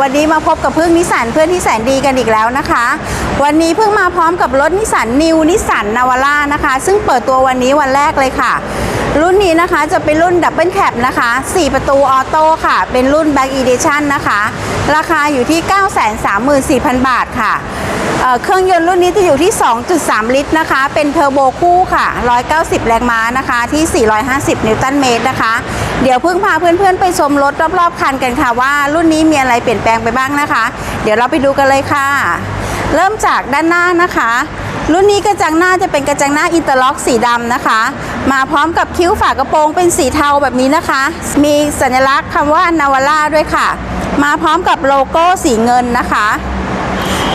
วันนี้มาพบกับพึ่งนิสสันเพื่อนที่แสนดีกันอีกแล้วนะคะ วันนี้เพิ่งมาพร้อมกับรถนิสสันนิวนิสสันนาวาร่านะคะ ซึ่งเปิดตัววันนี้วันแรกเลยค่ะ รุ่นนี้นะคะจะเป็นรุ่นดับเบิลแคปนะคะ 4 ประตูออโต้ค่ะ เป็นรุ่น Back Edition นะคะ ราคาอยู่ที่ 934,000 บาทค่ะเอ่อเครื่องยนต์รุ่นนี้จะอยู่ที่ 2.3 ลิตรนะคะ เป็นเทอร์โบคู่ค่ะ 190 แรงม้านะคะ ที่ 450 นิวตันเมตรนะคะ เดี๋ยวเพิ่งพาเพื่อนๆ ไปชมรถรอบๆ คันกันค่ะว่ารุ่นนี้มีอะไรเปลี่ยนแปลงไปบ้างนะคะ เดี๋ยวเราไปดูกันเลยค่ะ เริ่มจากด้านหน้านะคะ รุ่นนี้กระจังหน้าจะเป็นกระจังหน้าอินเตอร์ล็อกสีดำนะคะ มาพร้อมกับคิ้วฝากระโปรงเป็นสีเทาแบบนี้นะคะ มีสัญลักษณ์คำว่านาวาร่าด้วยค่ะ มาพร้อมกับโลโก้สีเงินนะคะ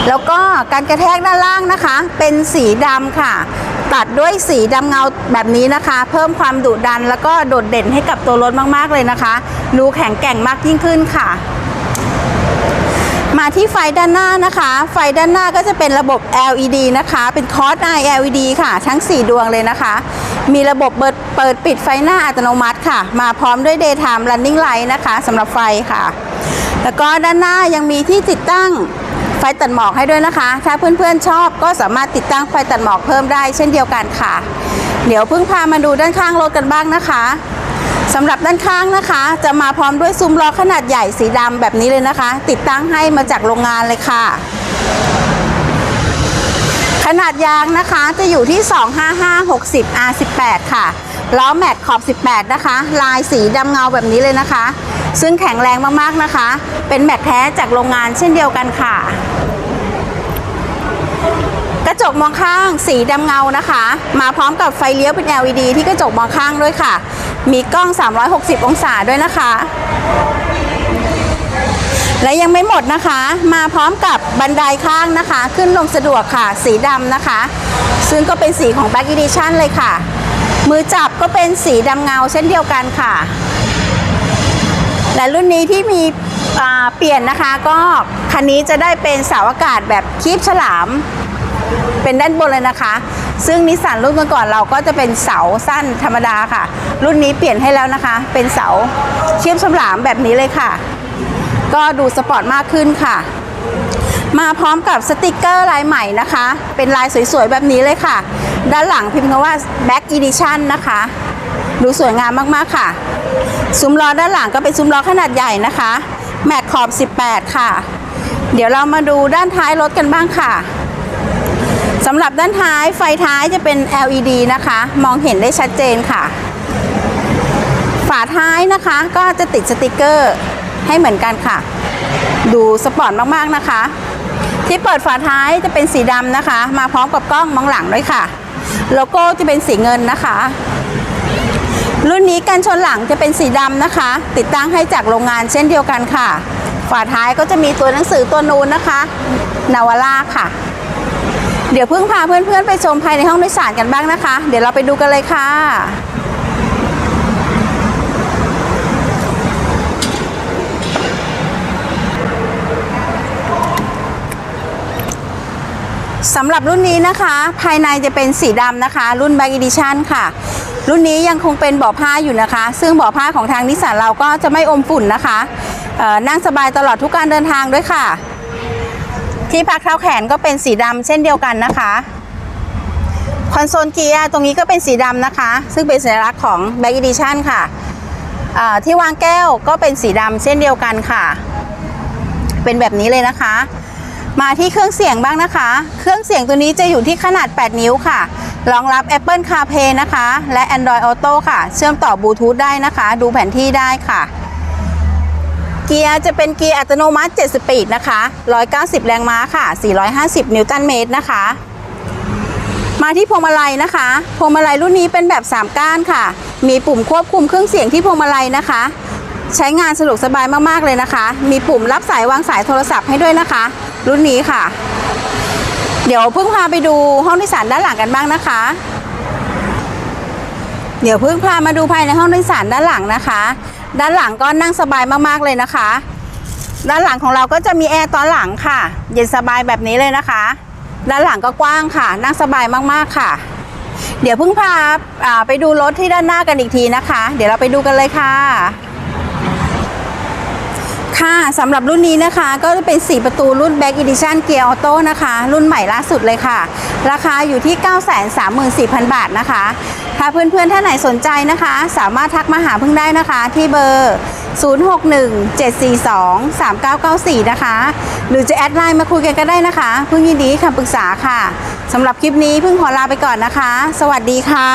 แล้วก็การกระแทกด้านล่างนะคะ เป็นสีดำค่ะ ตัดด้วยสีดำเงาแบบนี้นะคะ เพิ่มความดุดันแล้วก็โดดเด่นให้กับตัวรถมากๆเลยนะคะดูแข็งแกร่งมากยิ่งขึ้นค่ะ มาที่ไฟด้านหน้านะคะ ไฟด้านหน้าก็จะเป็นระบบ LED นะคะ เป็นคอร์ส i LED ค่ะ ทั้ง 4 ดวงเลยนะคะ มีระบบเปิดเปิดปิดไฟหน้าอัตโนมัติค่ะ มาพร้อมด้วย daytime running light นะคะสำหรับไฟค่ะ แล้วก็ด้านหน้ายังมีที่ติดตั้ง ฟตัดหมอกให้ด้วยนะคะ ถ้าเพื่อนๆชอบก็สามารถติดตั้งไฟตัดหมอกเพิ่มได้เช่นเดียวกันค่ะ เดี๋ยวเพิ่งพามาดูด้านข้างรถกันบ้างนะคะสำหรับด้านข้างนะคะ จะมาพร้อมด้วยซุ้มล้อขนาดใหญ่สีดำแบบนี้เลยนะคะ ติดตั้งให้มาจากโรงงานเลยค่ะ ขนาดยางนะคะจะอยู่ที่ 255 60 R18 ค่ะล้อแม็กขอบ 18 นะคะ ลายสีดำเงาแบบนี้เลยนะคะ ซึ่งแข็งแรงมากๆนะคะ เป็นแม็กแท้จากโรงงานเช่นเดียวกันค่ะ กระจกมองข้างสีดำเงานะคะ มาพร้อมกับไฟเลี้ยวเป็น LED ที่กระจกมองข้างด้วยค่ะ มีกล้อง 360 องศาด้วยนะคะ และยังไม่หมดนะคะ มาพร้อมกับบันไดข้างนะคะ ขึ้นลงสะดวกค่ะ สีดำนะคะ ซึ่งก็เป็นสีของ Black Edition เลยค่ะ มือจับก็เป็นสีดำเงาเช่นเดียวกันค่ะ และรุ่นนี้ที่มีเปลี่ยนนะคะก็คันนี้จะได้เป็นเสาอากาศแบบคีบฉลาม เป็นด้านบนเลยนะคะ ซึ่งนิสสันรุ่นก่อนเราก็จะเป็นเสาสั้นธรรมดาค่ะ รุ่นนี้เปลี่ยนให้แล้วนะคะ เป็นเสาเชื่อมฉลามแบบนี้เลยค่ะ ก็ดูสปอร์ตมากขึ้นค่ะ มาพร้อมกับสติกเกอร์ลายใหม่นะคะ เป็นลายสวยๆ แบบนี้เลยค่ะ ด้านหลังพิมพ์คำว่า Back Edition นะคะ ดูสวยงามมากๆค่ะ ซุ้มล้อด้านหลังก็เป็นซุ้มล้อขนาดใหญ่นะคะ แม็กขอบ 18 ค่ะ เดี๋ยวเรามาดูด้านท้ายรถกันบ้างค่ะสำหรับด้านท้ายไฟท้ายจะเป็น LED นะคะ มองเห็นได้ชัดเจนค่ะ ฝาท้ายนะคะก็จะติดสติกเกอร์ ให้เหมือนกันค่ะ ดูสปอร์ตมากๆนะคะ ที่เปิดฝาท้ายจะเป็นสีดำนะคะ มาพร้อมกับกล้องมองหลังด้วยค่ะ โลโก้จะเป็นสีเงินนะคะ รุ่นนี้กันชนหลังจะเป็นสีดำนะคะ ติดตั้งให้จากโรงงานเช่นเดียวกันค่ะ ฝาท้ายก็จะมีตัวหนังสือตัวนูนนะคะนาวาร่าค่ะเดี๋ยวเพิ่งพาเพื่อนๆไปชมภายในห้องโดยสารกันบ้างนะคะ เดี๋ยวเราไปดูกันเลยค่ะ สำหรับรุ่นนี้นะคะ ภายในจะเป็นสีดำนะคะ รุ่น Back Edition ค่ะ รุ่นนี้ยังคงเป็นเบาะผ้าอยู่นะคะ ซึ่งเบาะผ้าของทางนิสสันเราก็จะไม่อมฝุ่นนะคะนั่งสบายตลอดทุกการเดินทางด้วยค่ะ ที่พักเท้าแขนก็เป็นสีดำเช่นเดียวกันนะคะคอนโซลเกียร์ตรงนี้ก็เป็นสีดำนะคะ ซึ่งเป็นสัญลักษณ์ของ Back Edition ค่ะที่วางแก้วก็เป็นสีดำเช่นเดียวกันค่ะ เป็นแบบนี้เลยนะคะ มาที่เครื่องเสียงบ้างนะคะ เครื่องเสียงตัวนี้จะอยู่ที่ขนาด 8 นิ้วค่ะ รองรับ Apple CarPlay นะคะ และ Android Auto ค่ะ เชื่อมต่อบลูทูธได้นะคะ ดูแผนที่ได้ค่ะ เกียร์จะเป็นเกียร์อัตโนมัติ 7 สปีดนะคะ 190 แรงม้าค่ะ 450 นิวตันเมตรนะคะ มาที่พวงมาลัยนะคะ พวงมาลัยรุ่นนี้เป็นแบบ 3 ก้านค่ะ มีปุ่มควบคุมเครื่องเสียงที่พวงมาลัยนะคะ ใช้งานสะดวกสบายมากๆเลยนะคะ มีปุ่มรับสายวางสายโทรศัพท์ให้ด้วยนะคะ รุ่นนี้ค่ะ เดี๋ยวเพิ่งพาไปดูห้องโดยสารด้านหลังกันบ้างนะคะ เดี๋ยวเพิ่งพามาดูภายในห้องโดยสารด้านหลังนะคะ ด้านหลังก็นั่งสบายมากๆเลยนะคะ ด้านหลังของเราก็จะมีแอร์ตอนหลังค่ะ เย็นสบายแบบนี้เลยนะคะ ด้านหลังก็กว้างค่ะ นั่งสบายมากๆค่ะ เดี๋ยวเพิ่งพาไปดูรถที่ด้านหน้ากันอีกทีนะคะ เดี๋ยวเราไปดูกันเลยค่ะ สำหรับรุ่นนี้นะคะ ก็จะเป็น 4 ประตูรุ่น Back Edition Gear Auto นะคะ รุ่นใหม่ล่าสุดเลยค่ะ ราคาอยู่ที่ 934,000 บาทนะคะ ถ้าเพื่อนๆท่านไหนสนใจนะคะ สามารถทักมาหาเพิ่งได้นะคะ ที่เบอร์ 0617423994 นะคะ หรือจะแอดไลน์มาคุยกันก็ได้นะคะเพิ่งยินดีคำปรึกษาค่ะสำหรับคลิปนี้เพิ่งขอลาไปก่อนนะคะ สวัสดีค่ะ